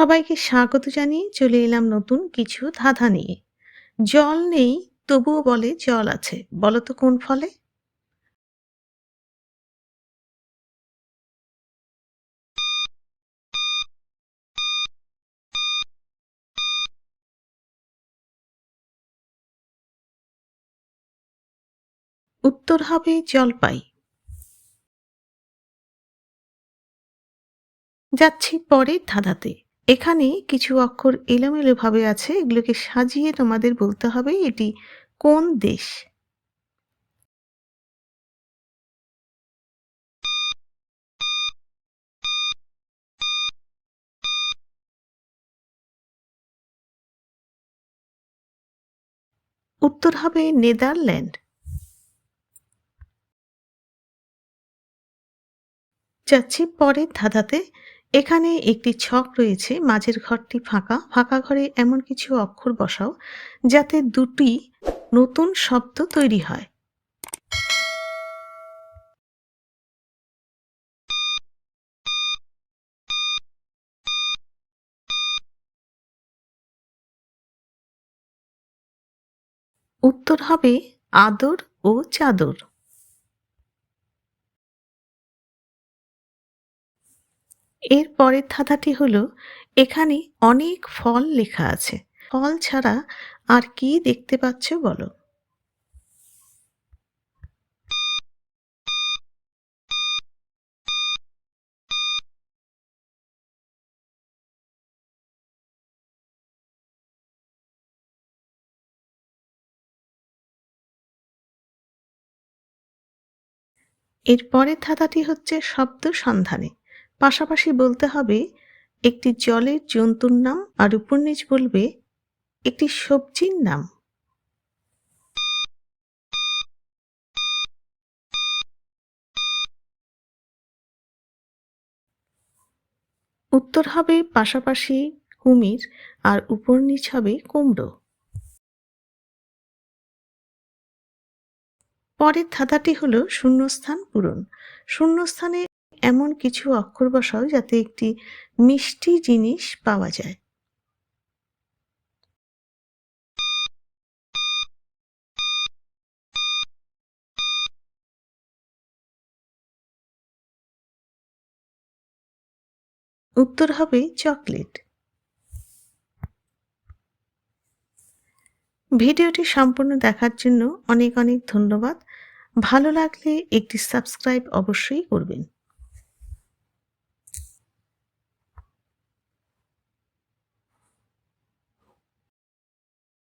সবাইকে স্বাগত জানিয়ে চলে এলাম নতুন কিছু ধাঁধা নিয়ে। জল নেই, তবুও বলে জল আছে। বলো তো কোন ফলে? উত্তর হবে জলপাই। যাচ্ছি পরের ধাঁধাতে। এখানে কিছু অক্ষর এলোমেলোভাবে আছে, এগুলোকে সাজিয়ে তোমাদের বলতে হবে এটি কোন দেশ? উত্তর হবে নেদারল্যান্ড। যাচ্ছি পরের ধাঁধাতে। এখানে একটি ছক রয়েছে, মাঝের ঘরটি ফাঁকা। ফাঁকা ঘরে এমন কিছু অক্ষর বসাও, যাতে দুটি নতুন শব্দ তৈরি হয়। উত্তর হবে আদর ও চাদর। এর পরের ধাঁধাটি হলো, এখানে অনেক ফল লেখা আছে। ফল ছাড়া আর কি দেখতে পাচ্ছ বলো? এর পরের ধাঁধাটি হচ্ছে শব্দ সন্ধানে। পাশাপাশি বলতে হবে, একটি জলের জন্তুর নাম আর নিচ বলবে, একটি সবজির নাম। উত্তর হবে পাশাপাশি কুমির আর উপর নিচ হবে কুমড়ো। পরের ধাঁধাটি হল শূন্যস্থান পূরণ। শূন্যস্থানে এমন কিছু অক্ষর বসাও যাতে একটি মিষ্টি জিনিস পাওয়া যায়। উত্তর হবে চকলেট। ভিডিওটি সম্পূর্ণ দেখার জন্য অনেক অনেক ধন্যবাদ। ভালো লাগলে একটি সাবস্ক্রাইব অবশ্যই করবেন।